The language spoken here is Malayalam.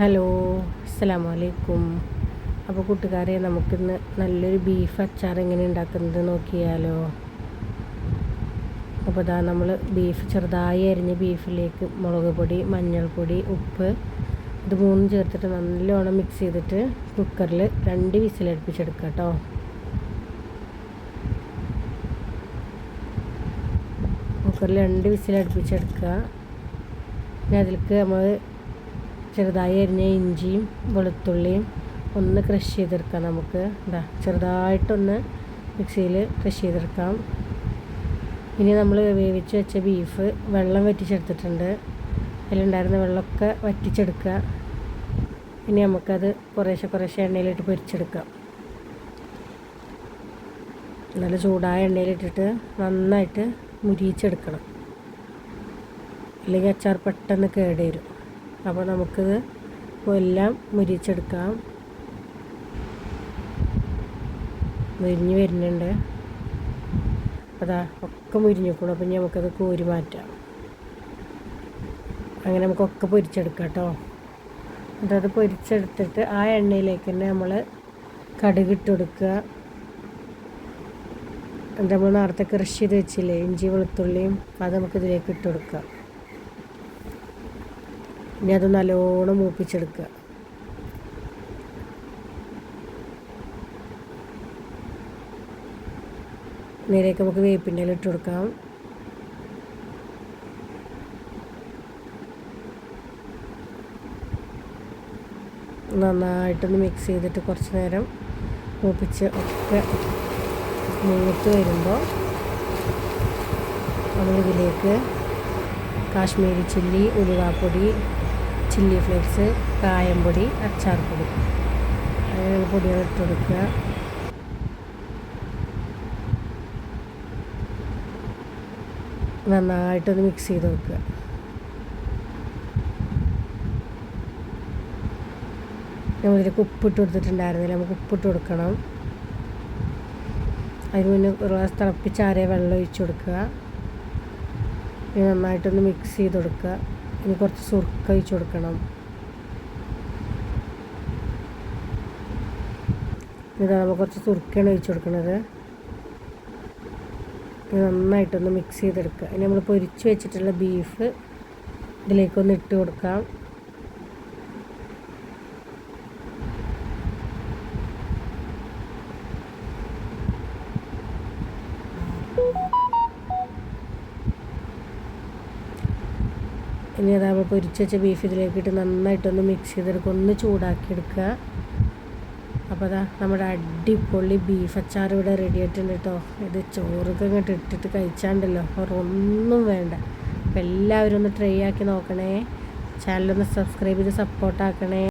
ഹലോ അസ്സാം വലൈക്കും അപ്പോൾ കൂട്ടുകാരെ നമുക്കിന്ന് നല്ലൊരു ബീഫ് അച്ചാർ എങ്ങനെ ഉണ്ടാക്കുന്നത് നോക്കിയാലോ? അപ്പോൾ ഇതാ നമ്മൾ ബീഫ് ചെറുതായി അരിഞ്ഞ് ബീഫിലേക്ക് മുളക് പൊടി മഞ്ഞൾപ്പൊടി ഉപ്പ് ഇത് മൂന്നും ചേർത്തിട്ട് നല്ലോണം മിക്സ് ചെയ്തിട്ട് കുക്കറിൽ രണ്ട് വിസിലടുപ്പിച്ചെടുക്കുക കേട്ടോ കുക്കറിൽ രണ്ട് വിസിലടുപ്പിച്ചെടുക്കുക. പിന്നെ അതിലേക്ക് നമ്മൾ ചെറുതായി അരിഞ്ഞ ഇഞ്ചിയും വെളുത്തുള്ളിയും ഒന്ന് ക്രഷ് ചെയ്തെടുക്കാം നമുക്ക്. എന്താ ചെറുതായിട്ടൊന്ന് മിക്സിയിൽ ക്രഷ് ചെയ്തെടുക്കാം. ഇനി നമ്മൾ വേവിച്ച് വെച്ച ബീഫ് വെള്ളം വറ്റിച്ചെടുത്തിട്ടുണ്ട്. അതിലുണ്ടായിരുന്ന വെള്ളമൊക്കെ വറ്റിച്ചെടുക്കുക. ഇനി നമുക്കത് കുറേശ്ശെ കുറേശ്ശെ എണ്ണയിലിട്ട് പൊരിച്ചെടുക്കാം. നല്ല ചൂടായ എണ്ണയിലിട്ടിട്ട് നന്നായിട്ട് മുരിയിച്ചെടുക്കണം. അല്ലെങ്കിൽ അച്ചാർ പെട്ടെന്ന് കേടുവരും അപ്പോൾ നമുക്കിത് എല്ലാം മുരിച്ചെടുക്കാം. മുരിഞ്ഞ് വരുന്നുണ്ട്. അതാ ഒക്കെ മുരിഞ്ഞിക്കണം അപ്പം നമുക്കത് കോരി മാറ്റാം. അങ്ങനെ നമുക്കൊക്കെ പൊരിച്ചെടുക്കാം കേട്ടോ എന്നിട്ടത് പൊരിച്ചെടുത്തിട്ട് ആ എണ്ണയിലേക്ക് തന്നെ നമ്മൾ കടുകിട്ട് കൊടുക്കുക. നമ്മൾ നേരത്തെ കൃഷി ചെയ്ത് വെച്ചില്ലേ ഇഞ്ചി വെളുത്തുള്ളിയും അത് നമുക്കിതിലേക്ക് ഇട്ട് കൊടുക്കാം ഇനി അത് നല്ലോണം മൂപ്പിച്ചെടുക്കുക. നേരേക്ക് നമുക്ക് വേപ്പിന്റെ ഇട്ട് കൊടുക്കാം. നന്നായിട്ടൊന്ന് മിക്സ് ചെയ്തിട്ട് കുറച്ച് നേരം മൂപ്പിച്ച് ഒക്കെ മൂത്ത് വരുമ്പോൾ നമ്മളിതിലേക്ക് കാശ്മീരി ചില്ലി ഉലുവാപ്പൊടി ചില്ലി ഫ്ലേക്സ് കായംപൊടി അച്ചാർപ്പൊടി അങ്ങനെ പൊടികൾ ഇട്ട് കൊടുക്കുക. നന്നായിട്ടൊന്ന് മിക്സ് ചെയ്ത് വെക്കുക നമ്മളിതിലേക്ക് ഉപ്പിട്ട് കൊടുത്തിട്ടുണ്ടായിരുന്നില്ല? നമുക്ക് ഉപ്പിട്ട് കൊടുക്കണം. അതിന് മുന്നേ ഒരു ഗ്ലാസ് തിളപ്പിച്ചാറിയ വെള്ളം ഒഴിച്ച് കൊടുക്കുക. നന്നായിട്ടൊന്ന് മിക്സ് ചെയ്ത് കൊടുക്കുക. ഇനി കുറച്ച് സുർക്ക ഒഴിച്ച് കൊടുക്കണം. ഇതാ നമ്മൾ കുറച്ച് സുർക്കയാണ് ഒഴിച്ച് കൊടുക്കുന്നത് നന്നായിട്ടൊന്ന് മിക്സ് ചെയ്തെടുക്കുക ഇനി നമ്മൾ പൊരിച്ച് വെച്ചിട്ടുള്ള ബീഫ് ഇതിലേക്കൊന്ന് ഇട്ട് കൊടുക്കാം. ഇനി അതാകുമ്പോൾ പൊരിച്ച് വെച്ച ബീഫ് ഇതിലേക്കിട്ട് നന്നായിട്ടൊന്ന് മിക്സ് ചെയ്തെടുക്കുക. ഒന്ന് ചൂടാക്കിയെടുക്കുക. അപ്പോൾ അതാ നമ്മുടെ അടിപൊളി ബീഫ് അച്ചാർ ഇവിടെ റെഡി ആയിട്ടുണ്ട് കേട്ടോ ഇത് ചോറൊക്കെ ഇങ്ങോട്ട് ഇട്ടിട്ട് കഴിച്ചാണ്ടല്ലോ. ഒന്നും വേണ്ട. അപ്പോൾ എല്ലാവരും ഒന്ന് ട്രൈ ആക്കി നോക്കണേ. ചാനലൊന്ന് സബ്സ്ക്രൈബ് ചെയ്ത് സപ്പോർട്ടാക്കണേ